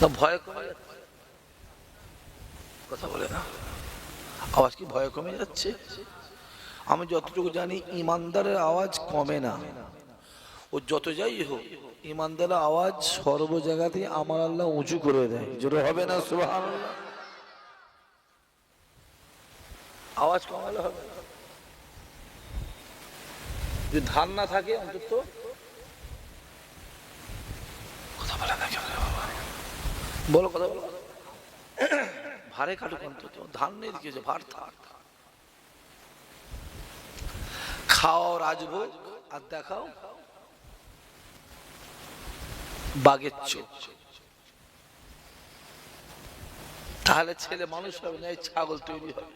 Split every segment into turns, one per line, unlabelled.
না, ভয় কমে যাচ্ছে। কথা বলে না। আওয়াজ কি ভয় কমে যাচ্ছে? আমি যতটুকু জানি, ইমানদারের আওয়াজ কমে না। ও যত যাই হোক, ইমানদারের আওয়াজ সর্ব জায়গাতে আমার আল্লাহ উঁচু করে দেয়। জোরে হবে না সুবহান আওয়াজ কমালে হবে। যদি ধান না থাকে, অন্তত কথা বলে না কেউ রে বাবা বলো কথা, বলো ভারে কাটুক অন্তত ধান নেই দিকে ভার থাক। খাও রাজভোগ আর দেখাও বাগের চোখ। তাহলে ছেলে মানুষ হবে না, এই ছাগল তৈরি হবে।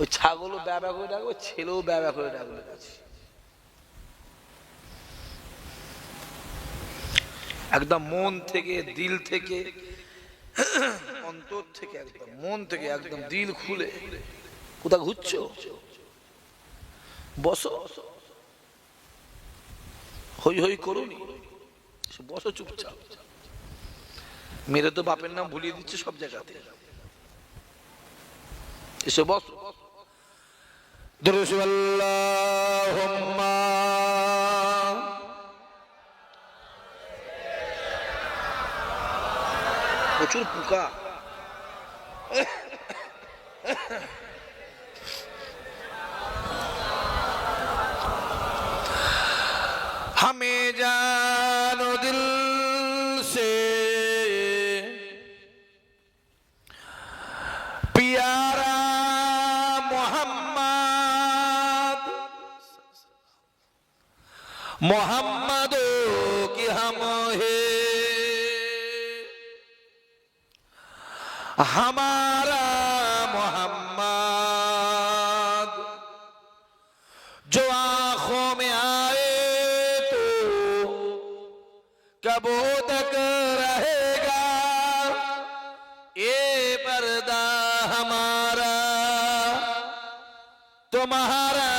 ওই ছাগলও ব্যবা করে রাখবে ছেলেও ব্যবা করে রাখবে কাছে একদম মন থেকে, দিল থেকে, অন্তর থেকে একদম, মন থেকে একদম দিল খুলে। কোথা ঘুরছো? বসো। হই হই করুনি। বসো চুপচাপ। মেরে তো বাপের নাম ভুলিয়ে দিচ্ছে সব জায়গাতে। এসে বসো। প্রচুর পোকা हमें जानो दिल से प्यारा मोहम्मद मोहम्मद की हम है हमारा मोहम्मद जो आँखों में आए तो कबो तक रहेगा। ये पर्दा हमारा तुम्हारा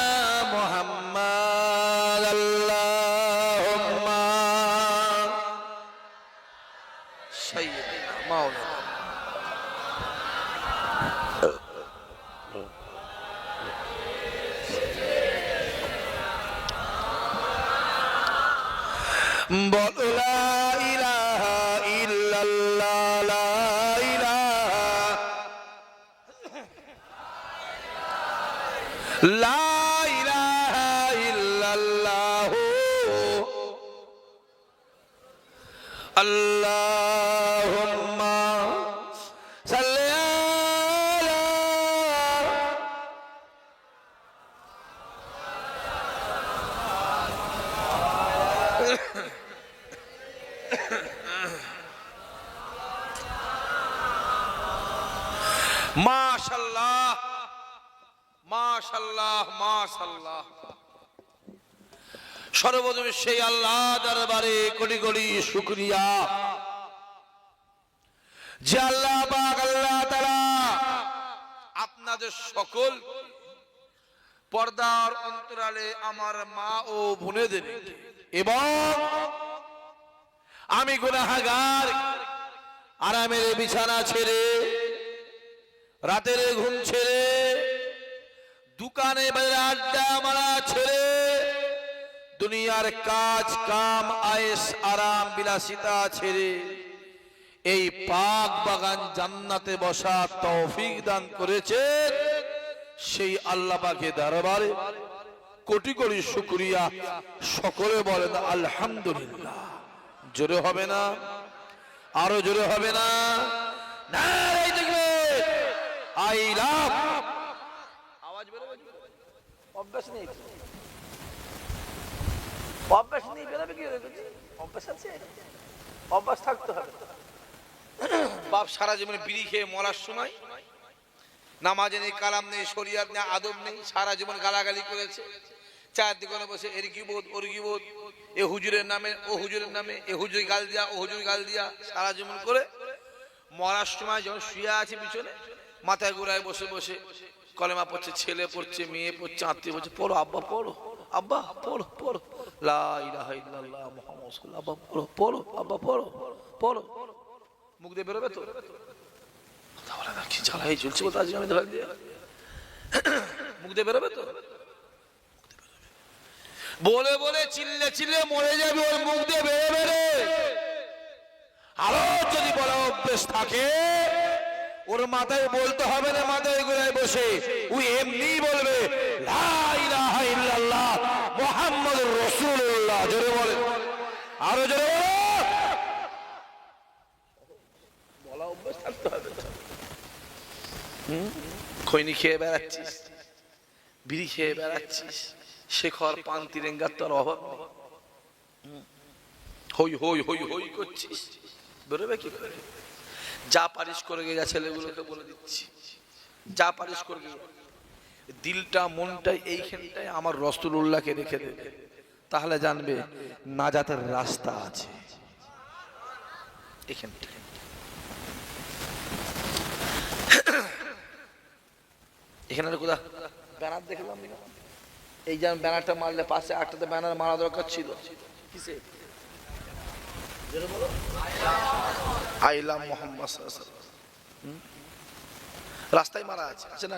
ইল্লাল্লাহ লা ইলাহা লা ইলাহা আল্লাহুম্মা সেই আল্লাহ দরবারে কোটি কোটি শুকরিয়া। যে আল্লাহ পাক, আল্লাহ তাআলা আপনাদের সকল পর্দার অন্তরালে আমার মা ও বোনেদের এবং আমি গুনাহাগার, আরামের বিছানা ছেড়ে, রাতের ঘুম ছেড়ে, দোকানে বাইরে আড্ডা মারা ছেড়ে দুনিয়ার কাজ, কাম আয়েস আরাম, বিলাসিতা ছেড়ে এই পাক বাগান জান্নাতে বসা তৌফিক দান করেছেন সেই আল্লাহ পাকে দরবারে। কোটি কোটি শুকরিয়া। সকলে বলেন, আলহামদুলিল্লাহ। জোরে হবে না? আরও জোরে হবে না? I love. আওয়াজ বেরোবে? অভ্যাস নেই। অভ্যাস নেই বেরোবে কি অভ্যাস আছে? অভ্যাস থাকতে হবে। বাপ সারা জীবনে বিড়ি খেয়ে মরার সময় নামাজে নেই, কালাম নেই, শরিয়াত নেই, আদব নেই, সারা জীবন গালাগালি করেছে। চার দিকে বসে, এর কি বোধ, ওর কি বোধ? এ হুজুরের নামে, ও হুজুরের নামে, এ হুজুর গাল দিয়া, ও হুজুর গাল দিয়া, সারা জীবন করে মরার সময় যখন শুয়ে আছে পিছনে, মাথায় গোড়ায় বসে বসে, কলেমা পড়ছে, ছেলে পড়ছে, মেয়ে পড়ছে, আত্মীয় পড়ছে, পড়ো, আব্বা পড়ো আব্বা, পড়ো পড়ো বলে বলে চিল্লে চিল্লে মরে যাবে ওর মুখ দিয়ে বেরোবে রে। আরও যদি বলা অভ্যেস থাকে, ওর মাথায় বলতে হবে না, মাথায় গোড়ায় বসে। ও এমনি বলবে, লা মুহাম্মাদুর জোরে বলে আরও জোরে বলো। অভ্যেস থাকতে হবে খৈনি খেয়ে বেড়াচ্ছিস। বিড়ি খেয়ে বেড়াচ্ছিস। শেখর পান তিরেঙ্গার তোর অভাব। হই হই হই হই করছিস। বেরোবে কি করে? যা পারিস করে গে, যা ছেলেগুলোকে বলে দিচ্ছি। যা পারিস করে দিলটা মনটা এইখানটায় আমার রসুল্লাহকে রেখে দেবে তাহলে জানবে নাজাতের রাস্তা আছে। ব্যানার দেখলাম এই ব্যানারটা মারলে পাশে আটটাতে ব্যানার মারা দরকার ছিল? রাস্তায় মারা আছে আছে না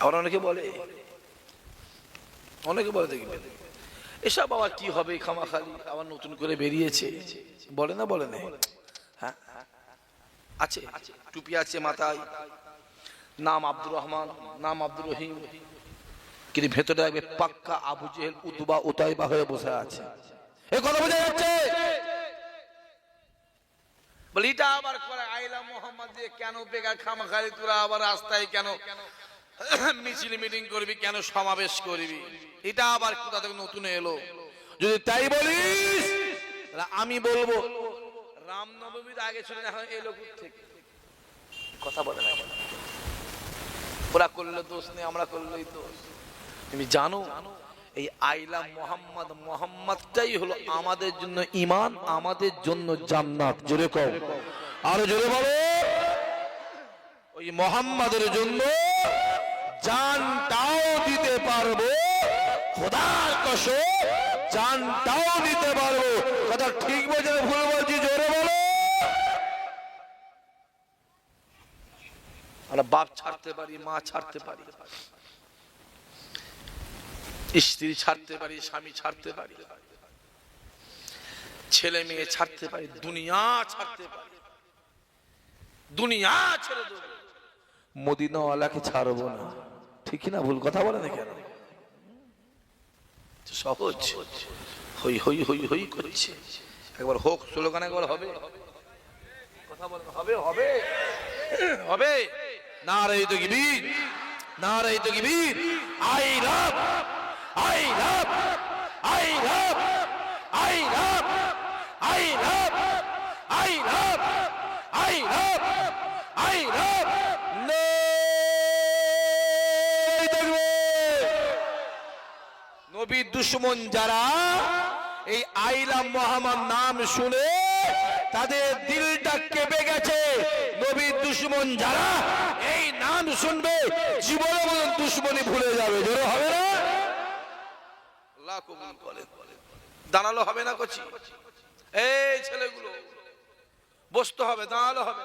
আবার অনেকে বলে অনেকে বলে দেখবে এসব আবার কি হবে খামাখালি, আবার নতুন করে বেরিয়েছে। বলে না বলে না। হ্যাঁ? আছে, টুপি আছে মাথায়। নাম আব্দুর রহমান, নাম আব্দুর রহিম। কিন্তু ভেতরে পাক্কা আবু জেহেল উতাইবা হয়ে বসে আছে। এ কথা বোঝা যাচ্ছে? বলি, এটা আবার করে আইলা মোহাম্মদ দিয়ে কেন বেকার খামাখালি, তোরা আবার রাস্তায় কেন মিছিল মিটিং করবি কেন, সমাবেশ করবি? এটা আবার কোথা থেকে নতুন এলো? যদি তাই বলিস আমি বলব, রামনবমীর আগে শুনে এখন এলো থেকে কথা বলে না ওরা করলে দোষ নেই, আমরা করলেই দোষ। তুমি জানো, এই আইলা মোহাম্মদ, মোহাম্মদটাই হলো আমাদের জন্য ইমান, আমাদের জন্য জান্নাত। জোরে কও। আরও জোরে বলো। ওই মোহাম্মদের জন্য জানটাও দিতে পারব। খোদার কসম, জানটাও দিতে পারব। কথা ঠিক বলছে ভুল বলছি, জোরে বলো। বাপ ছাড়তে পারি, মা ছাড়তে পারি। স্ত্রী ছাড়তে পারি, স্বামী ছাড়তে পারি। ছেলে মেয়ে ছাড়তে পারি, দুনিয়া ছাড়তে পারি। দুনিয়া ছেড়ে দেবো। মদিনাওয়ালাকে ছাড়বো না। ঠিক না? ভুল কথা বলে না কেন সহজ হই হই হই হই করছে। একবার হোক, স্লোগান একবার হবে। কথা হবে হবে। হবে। না রে তো গিবির না রে তো গিবির I love I love I love I love I love নবী দুশ্মন যারা এই আইলা মোহাম্মদ নাম শুনে তাদের দিলটা কেঁপে গেছে। নবী দুশ্মন যারা এই নাম শুনবে, জীবনে বলেন দুশ্মনী ভুলে যাবে। জোরে হবে না। দাঁড়াল হবে না কচি? এই ছেলেগুলো, বসতে হবে, দাঁড়াল হবে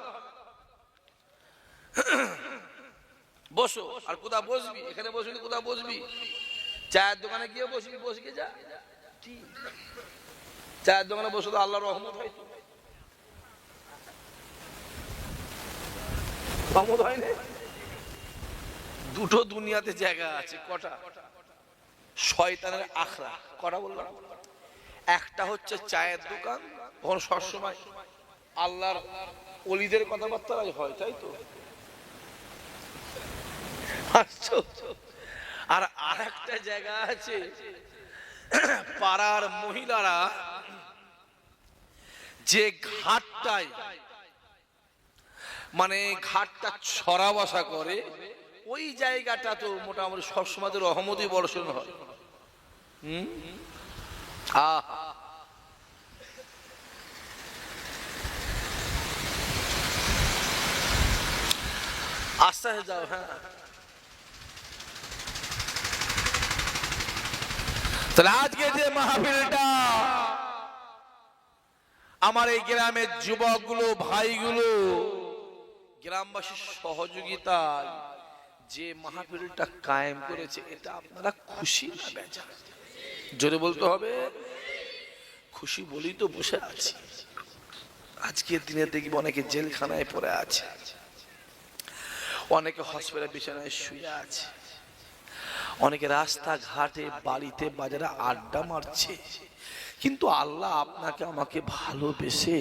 বসো, আর কোথা বসবি? এখানে বসবি কোথা বসবি? চায়ের দোকানে গিয়ে বসবি বসকে যা? চায়ের দোকানে বসে তো আল্লাহ রহমত হয়। রহমত হয় দুটো দুনিয়াতে জায়গা আছে, কটা? শয়তানের আখড়া। কটা বললাম? একটা হচ্ছে চায়ের দোকান ওখানে সবসময় আল্লাহর অলিদের কথাবার্তা হয়, তাই তো? আশ্চর্য। আর আর একটা জায়গা আছে। পাড়ার মহিলারা যে ঘাটটায় মানে ঘাটটা ছড়া বসা করে, ওই জায়গাটা তো মোটামুটি সবসময় তো রহমতই বর্ষণ হয়। আস্তে যাও হ্যাঁ। তাহলে আজকে যে মাহফিলটা, আমার এই গ্রামের যুবকগুলো, ভাইগুলো, গ্রামবাসীর সহযোগিতায় যে মাহফিলটা কায়েম করেছে, এটা আপনারা খুশি জোরে বলতে হবে, খুশি বলেই তো বসে আছি। আজকের দিনে দেখবি অনেকে জেলখানায় পড়ে আছে, অনেকে হসপিটাল বিছানায় শুয়ে আছে। অনেকে রাস্তা ঘাটে বাড়িতে, বাজারে আড্ডা মারছে। কিন্তু আল্লাহ আপনাকে আমাকে ভালোবেসে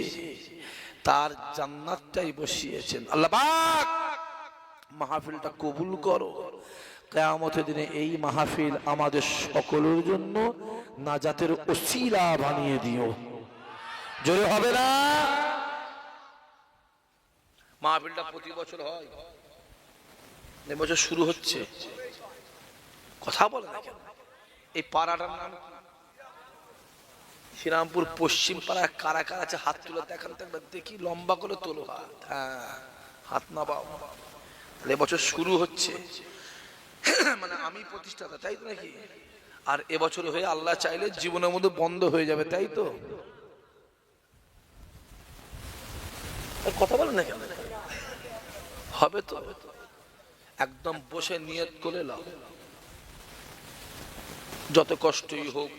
তার জান্নাতটাই বসিয়েছেন। আল্লাহ মাহফিলটা কবুল করো। কেয়ামতের দিনে এই মাহফিল আমাদের সকলের জন্য নাজাতের ওসিলা বানিয়ে দিও। জোরে হবে না? মাহফিলটা প্রতি বছর হয়। এবছর শুরু হচ্ছে। কথা বলে না এই পাড়াটার নাম শ্রীরামপুর পশ্চিম পাড়ায় কারা কারা আছে, হাত তুলে দেখান একবার, দেখি লম্বা করে তোলো হাত। হ্যাঁ হাত না পাও তাহলে এবছর শুরু হচ্ছে। মানে আমি প্রতিষ্ঠাতা, তাই তো নাকি? আর এবছর হয়ে আল্লাহ চাইলে জীবনের মধ্যে বন্ধ হয়ে যাবে, তাই তো? কথা বলেন না কেন? হবে তো। একদম বসে নিয়ত করে লাও। যত কষ্টই হোক,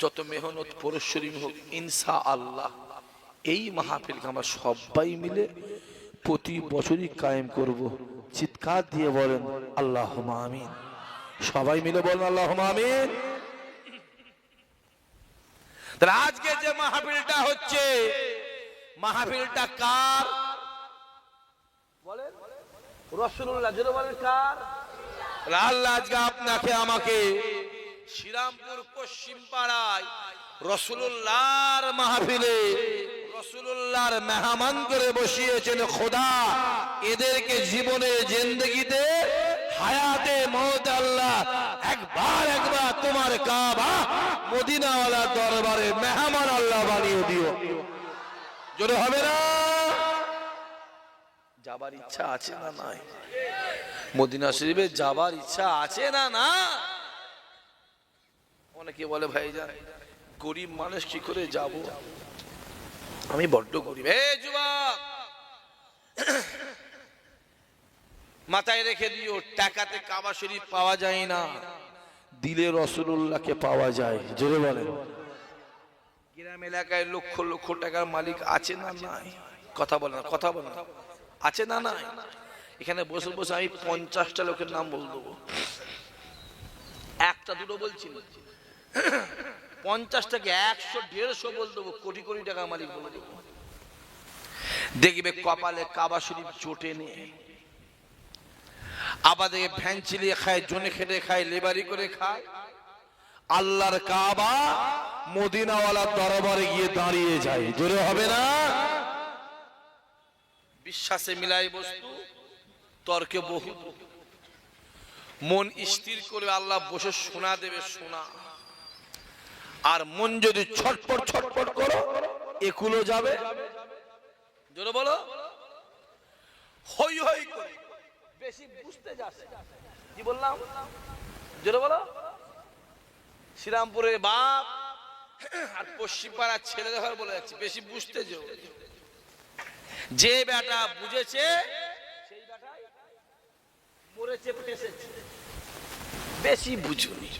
যত মেহনত পরশ্বরী হোক ইনসা আল্লাহ এই মাহফিলকে আমরা সবাই মিলে প্রতি বছরই কায়েম করব। চিৎকার দিয়ে বলেন আল্লাহ আমিন। সবাই মিলে বলেন আল্লাহ আমিন। আজকে যে মাহফিলটা হচ্ছে, মাহফিলটা কার? বলেন রসুল্লাহ কার? আল্লাহ আজকে আপনাকে, আমাকে শ্রীরামপুর পশ্চিম পাড়ায় রসুল্লাহর মাহফিলে রসুল্লাহর মেহমান করে বসিয়েছেন খোদা। এদেরকে জীবনে জিন্দগিতে, হায়াতে মত আল্লাহ একবার একবার তোমার কাবা মদিনাওয়ালা দরবারে মেহমান আল্লাহ বানিয়ে দিও। জোরে হবে না? যাবার ইচ্ছা আছে না নাই? মদিনা শরীফে যাবার ইচ্ছা আছে না না? অনেকে বলে, ভাই যান গরিব মানুষ কি করে যাব? আমি বড্ড গরিব। এ যুবক! মাথায় রেখে দিও, টাকাতে কাবা শরীফ পাওয়া যায় না, দিলে রসুল্লাহকে পাওয়া যায়। জোরে বলেন। গ্রাম এলাকায় লক্ষ লক্ষ টাকার মালিক আছে না নাই? কথা বলে না, কথা বলে আছে না নাই? এখানে বসে বসে আমি পঞ্চাশটা লোকের নাম বল দেবো একটা দুটো বলছি বলছি। না। পঞ্চাশটাকে একশো, দেড়শো বল দেবো, কোটি কোটি টাকা মালিক বলে দেবো। দেখবে কপালে কাবা শরীফ জোটে নে। আবার দেখে ভ্যান চিলিয়ে খায়, জনে খেটে খায়, লেবারি করে খায়। আল্লাহর কাবা মদিনাওয়ালার দরবারে গিয়ে দাঁড়িয়ে যায়। জোরে হবে না? বিশ্বাসে মিলাই বস্তু, তর্কে বহু। মন স্থির করে আল্লাহ বসে শোনা দেবে শোনা আর মন যদি ছটপট ছটপট করো একুলো যাবে। জোরে বলো। হই হই বেশি বুঝতে যাচ্ছে কি বললাম? জোরে বলো। শ্রীরামপুরের বাপ আর পশ্চিম পাড়ার ছেলে দেখার বলে যাচ্ছে। বেশি বুঝতে যেও। যে বেটা বুঝেছে, সেই বেটাই মরেছে বেশি বুঝুনি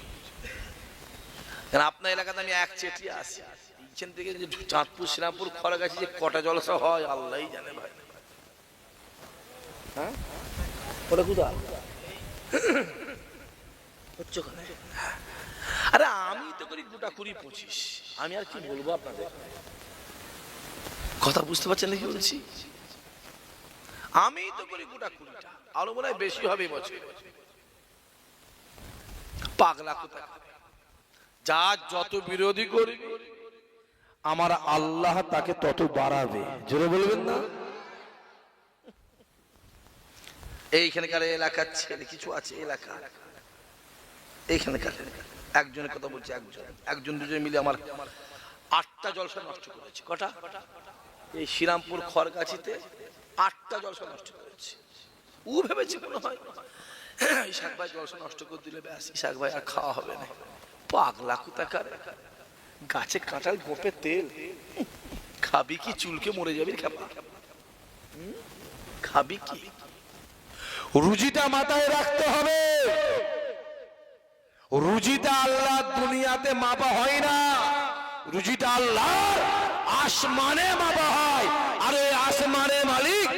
কারণ আপনার এলাকাতে আমি এক চেটি আসি এইখান থেকে যে চাঁদপুর, শ্রীরামপুর খরা গেছে যে কটা জলসা হয় আল্লাহ জানে ভাই। হ্যাঁ? ওটা কোথা হচ্ছে আরে আমি তো করি গোটা কুড়ি পঁচিশ। আমি আর কি বলব আপনাদের? কথা বুঝতে পারছেন নাকি বলছি? আমি তো করি গোটা কুড়িটা। আরও মনে হয় বেশি হবে বছর। পাগলা কোথা যা যত বিরোধী করবি আমার আল্লাহ তাকে তত বাড়াবে। জোরে বলবেন না? এইখানকার এলাকার ছেলে, কিছু আছে এলাকা? এইখানকার একজনের কথা বলছি, একজন। একজন দুজন মিলে আমার আটটা জলসা নষ্ট করেছে। কটা? এই শ্রীরামপুর খড়গাছিতে আটটা জলসা নষ্ট করেছে। ও ভেবেছে মনে হয় ইসাক ভাই জলসা নষ্ট করে দিলে ব্যাস ইসাক ভাই আর খাওয়া হবে না। পাগলা কোথাকার। গাছে কাঁঠাল, গোপে তেল। খাবি কি? চুলকে মরে যাবি খাবা কি?
রুজিটা মাথায় রাখতে হবে। রুজিটা আল্লাহ দুনিয়াতে মাপা হয় না। রুজিটা আল্লাহ আসমানে মাপা হয়। আর ওই আসমানের মালিক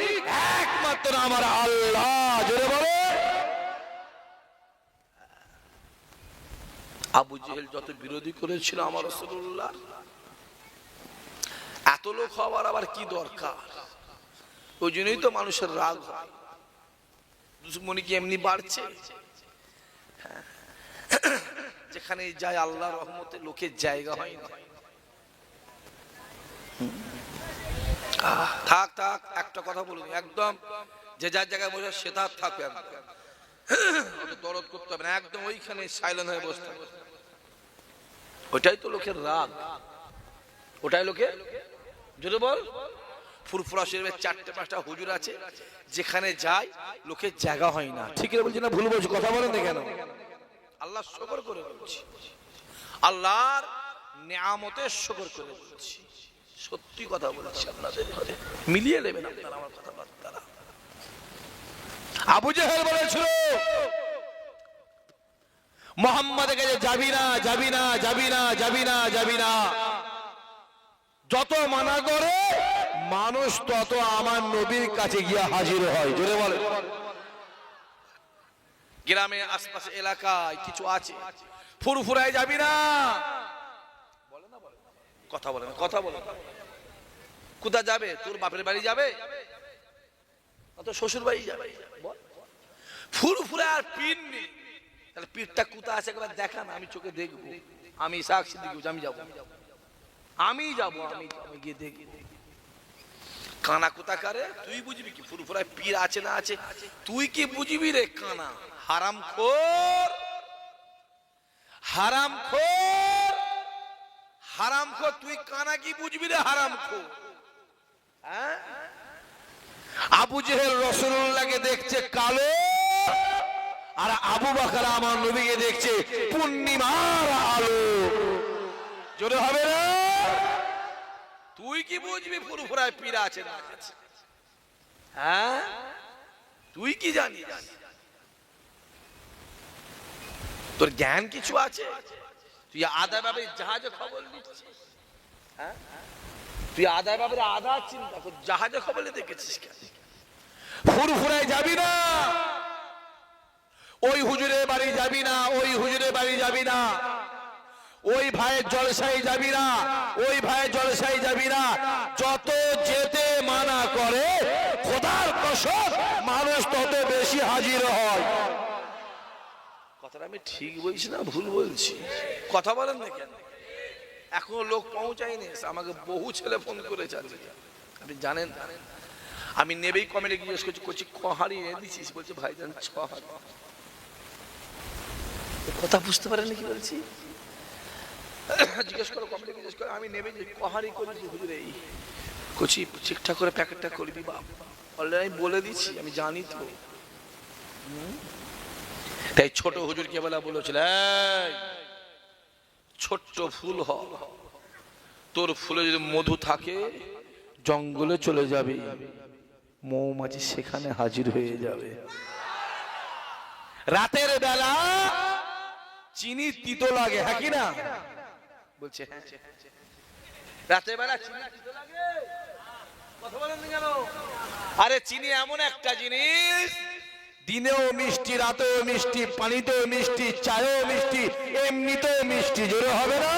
একমাত্র আমার আল্লাহ জোরে বলে
আবু জেহেল যত বিরোধী করেছিল আমার রসুল্লাহ এত লোক হওয়ার আবার কি দরকার? ওই জন্যই তো মানুষের রাগ হয়। কি এমনি বাড়ছে? হ্যাঁ। যেখানে যায় আল্লাহ রহমতে লোকের জায়গা হয় না। থাক থাক, একটা কথা বলুন। একদম যে যার জায়গায় বসে সে তার থাকবে একদম। দরদ করতে হবে না, একদম ওইখানে সাইলেন্ট হয়ে বসতে হবে। ওটাই তো লোকের রাগ। ওটাই লোকের যদি বল। চারটে পাঁচটা হুজুর আছে, যেখানে যায়, লোকের জায়গা হয় না।
ঠিক বলছি না, ভুল বলছি, কথা বলেন না কেন?
আল্লাহ শকর করে বলছি। আল্লাহর নিয়ামতের শকর করে বলছি। সত্যি কথা বলছি আপনাদের মিলিয়ে নেবেন আপনারা আমার কথাবার্তারা।
আবু জাহেল বলেছিল, মোহাম্মদের কাছে যাবি না যাবি না যাবি না যাবি না যাবি না। যত মানা করে, মানুষ তত আমার নবীর কাছে গিয়ে হাজির হয়। জোরে বলে।
গ্রামে আশপাশে এলাকায় কিছু আছে। ফুরফুরায় যাবি না। কথা বলে না, কথা বলে। কোথা যাবে? তোর বাপের বাড়ি যাবে? তোর শ্বশুর বাড়ি যাবে। ফুরফুরে আর পীর নেই। তাহলে পীরটা কোথা আছে একবার দেখা না আমি চোখে দেখব। আমি সাক্ষী দিকে আমি যাব। আমি যাব, আমি যাব। গিয়ে দেখি কানা কোথা কারে তুই বুঝবি কি? ফুরফুরায় পীর আছে না আছে? তুই কি বুঝবি রে কানা? হারাম খোর! হারাম খোর! হারাম খোর! তুই কানা কি বুঝবি রে হারাম খোর? হ্যাঁ?
আবু জেহেল রসুল্লাহকে দেখছে কালো, আর আবু বাকার আমার নবীকে দেখছে পূর্ণিমার আলো। জোরে হবে না?
তুই কি বুঝবি ফুরফুরায় পীর আছে না হ্যাঁ? তুই কি জানিস? তোর জ্ঞান কিছু আছে? তুই আদা ভাবে জাহাজে খবর নিচ্ছিস হ্যাঁ? তুই আদা ভাবে আদা চিন্তা কর জাহাজে খবর নিয়ে দেখেছিস কেন?
ফুরফুরায় যাবি না। ওই হুজুরের বাড়ি যাবি না ওই হুজুরের বাড়ি যাবি না। ওই ভাইয়ের জলসাই যাবি না ওই ভাইয়ের জলসাই যাবি না। যত যেতে মানা করে খোদার কসম মানুষ তত বেশি হাজির হয়।
কথাটা আমি ঠিক বলছি না ভুল বলছি? কথা বলেন না কেন? এখনও লোক পৌঁছায়নি আমাকে বহু ছেলে ফোন করেছে আজকে। আপনি জানেন? আমি নেবেই কমেন্টে জিজ্ঞেস করছি করছি কহারি এনে দিছিস? বলছে ভাইজান ছহারি এ কথা বুঝতে পারেন কি বলছি? জিজ্ঞেস করো কমেন্টে জিজ্ঞেস করো আমি নেবে যে কহারি করেছি হুজুরে এই কচি ঠিকঠাক করে প্যাকেটটা করবি বাপ। অলরেডি আমি বলে দিচ্ছি আমি জানি তো। তাই ছোট হুজুর কে বলা বলেছিল "এই, ছোট্ট ফুল হ। তোর ফুলে যদি মধু থাকে, জঙ্গলে চলে যাবে। মৌমাছি সেখানে হাজির হয়ে যাবে।
রাতের বেলা চিনি তিতো লাগে হ্যাঁ কি না?
বলছে হ্যাঁ রাতের বেলা চিনি দিতে লাগে। কথা বলেন আরে, চিনি এমন একটা জিনিস
দিনেও মিষ্টি, রাতেও মিষ্টি, পানিতেও মিষ্টি, চায়েও মিষ্টি, এমনিতেও মিষ্টি, জোরে হবে না?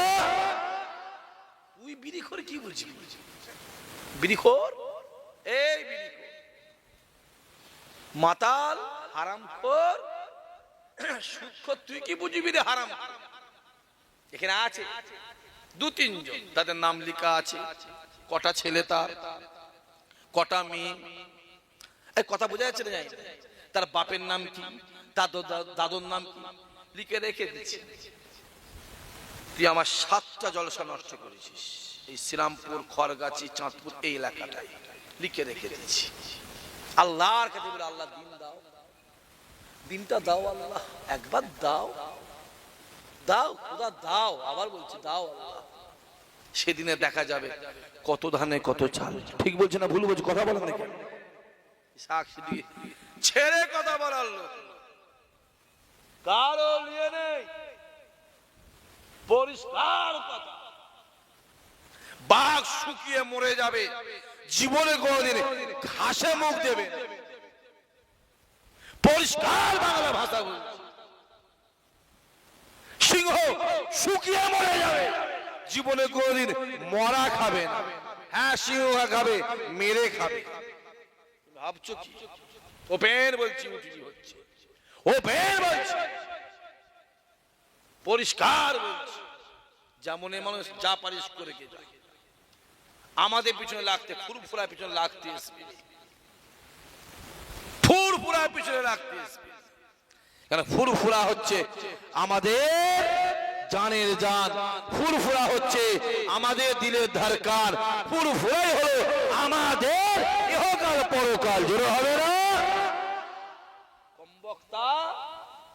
তুই বিড়ি করে কি বলছিস? বিড়ি খোর? এই বিড়ি মাতাল, হারাম খোর। সুখ তুই কি বুঝবি রে হারাম? এখানে আছে। দু তিনজন, তাদের নাম লেখা আছে। কটা ছেলে তার, কটা মেয়ে। কথা বোঝা যাচ্ছে না। তার বাপের নাম কি? দাদু দাদুর নাম কি? লিখে রেখে দিচ্ছে তুই আমার সাতটা জলসা নষ্ট করেছিস। এই শ্রীরামপুর, খড়গাছি, চাঁদপুর, এই এলাকাটায় লিখে রেখে দিচ্ছি আল্লাহর কাছে বলে, আল্লাহ, দিন দাও। দিনটা দাও আল্লাহ, একবার দাও। দাও খোদা দাও, আবার বলছি, দাও আল্লাহ। সেদিনে দেখা যাবে কত ধানে, কত চাল। ঠিক বলছে না, ভুল বলছে, কথা বলেন নাকি সাক্ষী দিয়ে ছেড়ে কথা বলার লোক। কারও নিয়ে নেই। পরিষ্কার কথা। বাঘ শুকিয়ে মরে যাবে। জীবনে কোনোদিন ঘাসে মুখ দেবে পরিষ্কার বাংলা ভাষা বলছে। সিংহ শুকিয়ে মরে যাবে। জীবনে কোনোদিন মরা খাবে হ্যাঁ সিংহ খাবে, মেরে খাবে। ভাবছ কি? ওপেন বলছি, উঠি হচ্ছে। ওপেন বলছি। পরিষ্কার বলছি। মানুষ যা পারিস করে যায় আমাদের পিছনে লাগতে ফুরফুরা পিছনে লাগতে পিছনে লাগতে ফুরফুরা হচ্ছে আমাদের জানের জান। ফুরফুরা হচ্ছে আমাদের দিলের ধারকার। ফুরফুরাই হলো আমাদের ইহকাল পরকাল। হবে না? কমবক্তা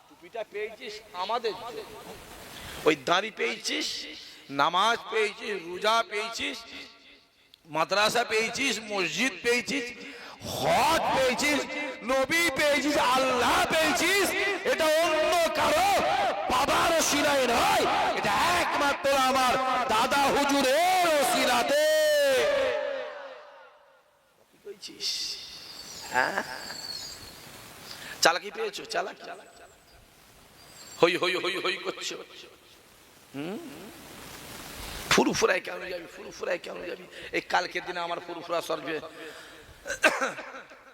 টুপিটা পেয়েছিস আমাদের ওই দাড়ি পেয়েছিস নামাজ পেয়েছিস রোজা পেয়েছিস মাদ্রাসা পেয়েছিস মসজিদ পেয়েছিস হজ পেয়েছিস নবী পেয়েছিস আল্লাহ পেয়েছিস এটা অন্য কারও বাবার শিলায় নয় এটা একমাত্র আমার দাদা হুজুরের পেয়েছিস হ্যাঁ? চালাকি পেয়েছ? চালাকি। হই হই হই হই করছ। ফুরফুরায় কেন যাবি? ফুরফুরায় কেন যাবি? এই কালকের দিনে আমার ফুরফুরা সরবে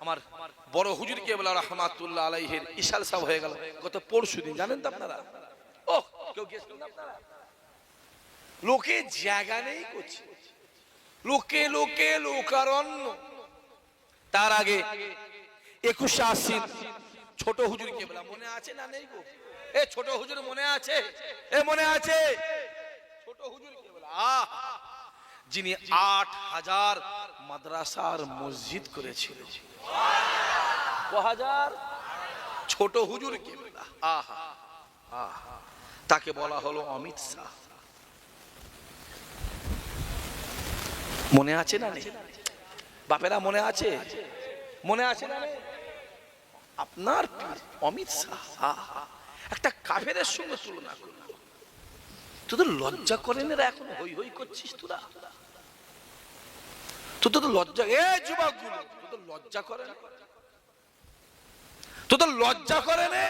আমার বড় হুজুর কে বলা রহমাতুল্লাহ আলাইহের ইশাল সাহ হয়ে গেল। গত পরশু দিন, জানেন তো আপনারা? ও কেউ গেছিলেন আপনারা? লোকে জায়গা নেই করছে। লোকে লোকে, লোকারণ্য। তার আগে একুশে আশ্বিন ছোট হুজুর কে বলা, মনে আছে না নেই গো? এ ছোট হুজুর মনে আছে? এ মনে আছে? ছোট হুজুর কে বলা, আহ! যিনি আট হাজার মাদ্রাসার মসজিদ করেছিল ছোট হুজুর কে বলা, আহা! আহা! তাকে বলা হলো অমিত শাহ। মনে আছে না বাপেরা মনে আছে? মনে আছে না? আপনার পীর অমিত শাহ একটা কাফেরের সঙ্গে তুলনা করল তোদের লজ্জা করেন এরা এখন? হই হই করছিস তোরা? তোদের লজ্জা এ যুবকগুলো তোদের লজ্জা করে তোদের লজ্জা করে না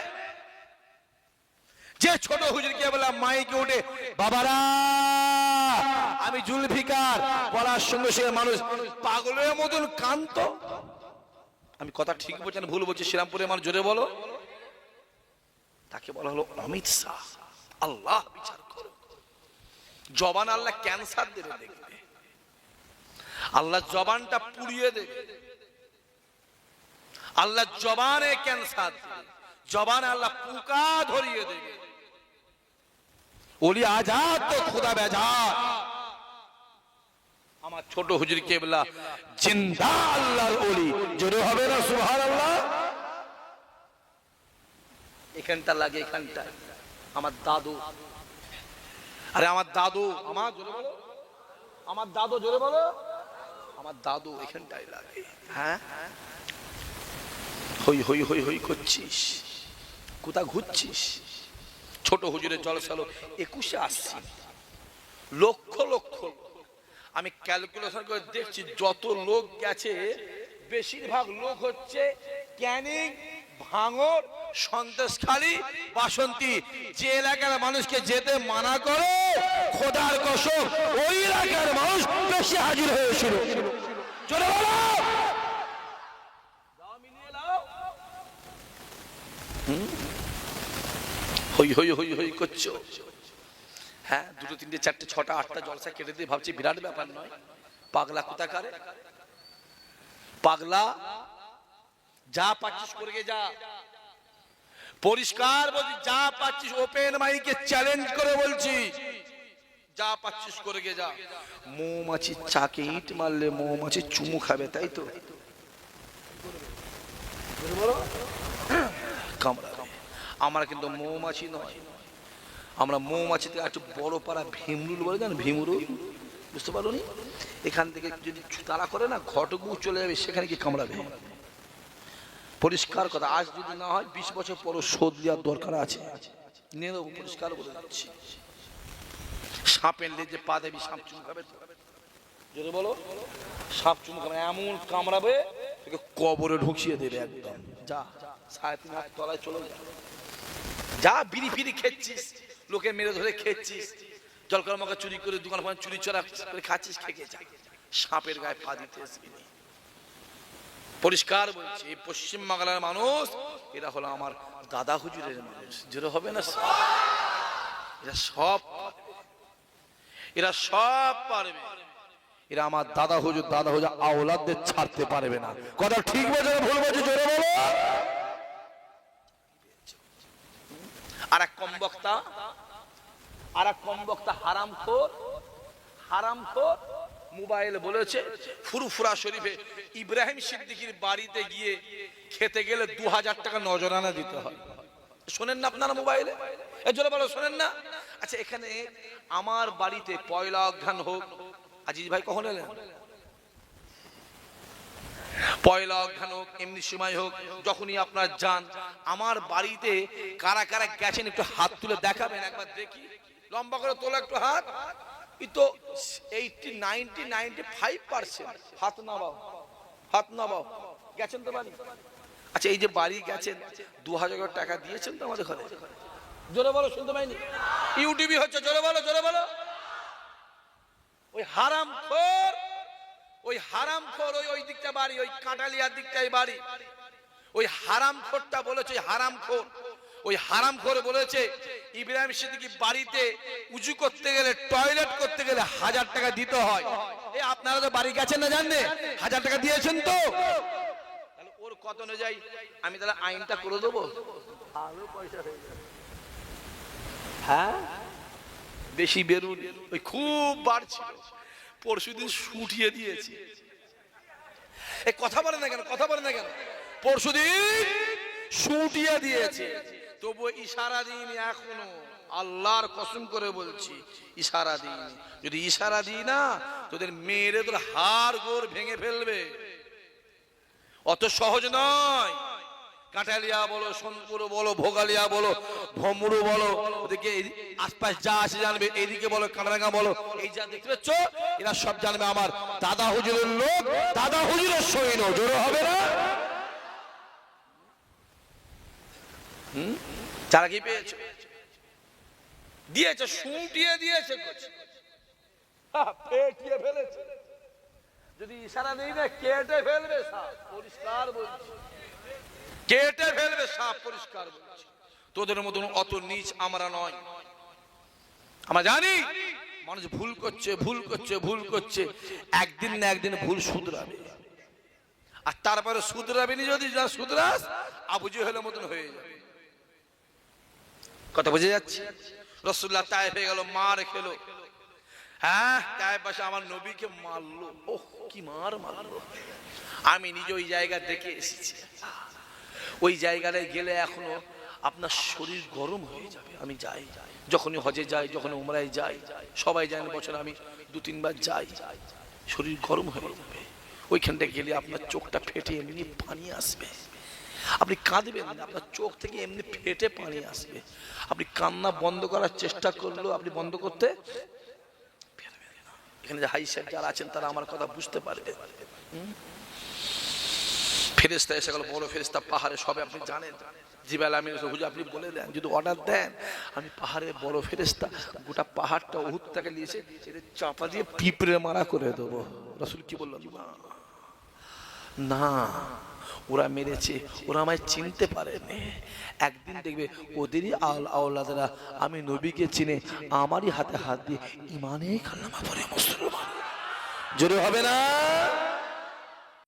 যে ছোট হুজুর কে বলা মাইকে উঠে, বাবারা, আমি জুলফিকার। বলার সঙ্গে সঙ্গে মানুষ পাগলের মতন কান্ত আমি কথা ঠিক বলছি ভুল বলছি শ্রীরামপুরে মানুষ জোরে বলো। তাকে বলা হলো অমিত শাহ। আল্লাহ বিচার করো। জবান আল্লাহ ক্যান্সার দেবে দেখবে। আল্লাহ জবানটা পুড়িয়ে দেবে। আল্লাহ জবানে ক্যান্সার জবান আল্লাহ পোকা ধরিয়ে দেবে। ওলি আজাদ তো খুদা বেজাদ আমার ছোট হুজুর কেবলা জিন্দা আল্লাহর ওলি। জোরে হবে না সুবহানাল্লাহ? এখানটা লাগে এখানটা। আমার দাদু। আরে আমার দাদু আমার জোরে বলো। আমার দাদু জোরে বলো। আমার দাদু এখানটাই লাগে। হ্যাঁ? হই হই হই হই করছিস। কোথা ঘুরছিস? ছোট হুজুরের জলসালো একুশে আসছি লক্ষ লক্ষ লোক। আমি ক্যালকুলেশন করে দেখছি যত লোক গেছে, বেশিরভাগ লোক হচ্ছে ক্যানিং, ভাঙর, সন্দেশখালী, বাসন্তী। যে এলাকার মানুষকে যেতে মানা করে, খোদার কসম, ওই এলাকার মানুষ বেশি হাজির হয়েছিল। চলে? হই হই হই হই করছ? হ্যাঁ দুটো, তিনটে, চারটে, ছটা, আটটা জলসা কেটে দিয়ে ভাবছি বিরাট ব্যাপার নয়। পাগলা কোথাকারে? পাগলা, যা পাচ্ছিস করে যা। পরিষ্কার বলছি, যা পাচ্ছিস ওপেন মাইকে চ্যালেঞ্জ করে বলছি। যা পাচ্ছিস করে গে যা। মৌমাছির চাকে ইট মারলে মৌমাছি চুমু খাবে, তাই তো? আমার কিন্তু মৌমাছি নয়। আমরা মৌমাছিতে একটু বড় পাড়া ভীমরুল বলে জান, ভীমরুল? বুঝতে পারো নি এখান থেকে যদি তারা করে না ঘটকু চলে যাবে, সেখানে কি কামড়াবে। পরিষ্কার কথা, আজ যদি না হয়, বিশ বছর পরও শোধ দেওয়ার দরকার আছে। নিয়ে নেব, পরিষ্কার করে দিচ্ছি। সাপের লেজে পা দেবি, সাপ চুমকাবে। জোরে বলো। সাপ চুমকাবে এমন কামড়াবে তোকে কবরে ঢুকিয়ে দেবে একদম। যা, সাড়ে তিন হাত তলায় চলে যা। যা, বিড়ি ফিরি খেচ্ছিস। লোকে মেরে ধরে খেচ্ছিস জলকর মাকে চুরি করে দোকান চুরি চড়া করে খাচ্ছিস, খেয়ে যা। সাপের গায়ে পা দিতে পরিষ্কার বলছি পশ্চিম বাংলার মানুষ, এরা হলো আমার দাদা হুজুরের মানুষ। জোরে হবে না এরা সব এরা সব পারবে।
এরা আমার দাদা হুজুর দাদা হুজুর আওলাদদের ছাড়তে পারবে না। কথা ঠিক বলছে ভুল বলছে? জোরে বলো।
আর এক কম বক্তা আর এক কম বক্তা হারাম খোর হারাম খোর মোবাইল বলেছে, ফুরফুরা শরীফে ইব্রাহিম সিদ্দিকির বাড়িতে গিয়ে খেতে গেলে দু হাজার টাকা নজরানা দিতে হয়। শোনেন না আপনারা মোবাইলে? এর জন্য বলো, শোনেন না? আচ্ছা এখানে আমার বাড়িতে পয়লা অজ্ঞান হোক, আজিজ ভাই কখন এলেন? পয়লা অজ্ঞান হোক, এমনি সময় হোক, যখনই আপনার যান, আমার বাড়িতে কারা কারা গেছেন একটু হাত তুলে দেখাবেন, একবার দেখি। তোলা একটু হাত। এই হাত নামাও হাত নামাও। গেছেন তো বাড়ি? আচ্ছা এই যে বাড়ি গেছেন, দু হাজার টাকা দিয়েছেন তো আমাদের ঘরে? জোরে বলো, শুনতে পাইনি? ইউটিউবই হচ্ছে, জোরে বলো জোরে বলো। ওই হারাম ওই হারাম খোর ওই ওই দিকটা বাড়ি, ওই কাঁটালিয়ার দিকটাই বাড়ি। ওই হারাম খোরটা বলেছে, ওই হারাম খোর ওই হারাম খোর বলেছে, ইব্রাহিম সিদ্দিকি বাড়িতে উঁচু করতে গেলে, টয়লেট করতে গেলে হাজার টাকা দিতে হয়। এ, আপনারা তো বাড়ি গেছেন না জানলে হাজার টাকা দিয়েছেন তো? ওর কত অনুযায়ী? আমি তাহলে আইনটা করে দেবো? হয়ে। হ্যাঁ? বেশি বেরুন। ওই খুব বাড়ছিল। পরশুদিন শুটিয়ে দিয়েছি। এই কথা বলে না কেন, কথা বলে না কেন? পরশুদিন শুটিয়ে দিয়েছে। তবু ইশারা দিন এখনও। আল্লাহর কসম করে বলছি, ইশারা দিন যদি ইশারা দিই না, তোদের মেয়েরে তোর হাড় গোড় ভেঙে ফেলবে। অত সহজ নয়। কাঁঠালিয়া বলো, সোনপুর বলো, ভোগালিয়া বলো, ভমরু বলো, ওদিকে আশপাশ যা আছে জানবে, এইদিকে বলো কাঁটারাঙ্গা বলো, এই যা দেখতে পাচ্ছ, এরা সব জানবে আমার। দাদা হুজুরের লোক, দাদা হুজুরের সৈন্য, জোরে হবে না? হুম? কি পেয়েছ? দিয়েছে, শুটিয়ে দিয়েছে পেটিয়ে ফেলেছে। যদি ইশারা নেই না, কেটে ফেলবে পরিষ্কার বলছি। কেটে ফেলবে সাপ, পরিষ্কার তোদের মতন অত নিচ আমরা নয়। আমরা জানি, মানুষ ভুল করছে ভুল করছে ভুল করছে, একদিন না একদিন ভুল শুধরাবে। আর তারপরে শুধরাবে নি যদি না শুধরাস, আবু জেহেলের মতন হয়ে যাবে। কথা বুঝে যাচ্ছে? রসুল্লাহ তাই হয়ে গেল, মার খেলো। হ্যাঁ তাই পাশে আমার নবীকে মারলো। ওহ, কি মার মারলো। আমি নিজে ওই জায়গা দেখে এসেছি। ওই জায়গাটায় গেলে এখনও আপনার শরীর গরম হয়ে যাবে, আমি যাই। যখনই হজে যাই যখন উমরায় যাই, সবাই জানেন বছর আমি দু, তিনবার যাই। শরীর গরম হয়ে যাবে। ওইখানটা গেলে আপনার চোখটা ফেটে এমনি পানি আসবে। আপনি কাঁদবেন আপনার চোখ থেকে এমনি ফেটে পানি আসবে। আপনি কান্না বন্ধ করার চেষ্টা করলেও আপনি বন্ধ করতে এখানে যে হাই স্যার যারা আছেন, তারা আমার কথা বুঝতে পারবে। ফেরেস্তা এসে গেল বড় ফেরেস্তা পাহাড়ে সবে আপনি জানেন? জিবাল আমি হুজুর, আপনি বলে দেন, যদি অর্ডার দেন, আমি পাহাড়ে বড় ফেরেস্তা গোটা পাহাড়টা উহুদ থেকে নিয়েছে চাপা দিয়ে পিঁপড়ে মারা করে দেবো। রসুল কি বলল না ওরা মেরেছে, ওরা আমায় চিনতে পারেনি। একদিন দেখবে ওদেরই আল আওলাদেরা আমি নবীকে চিনে আমারই হাতে হাত দিয়ে ইমানে কান্নামা পরে মুসলমান। জোরে হবে না?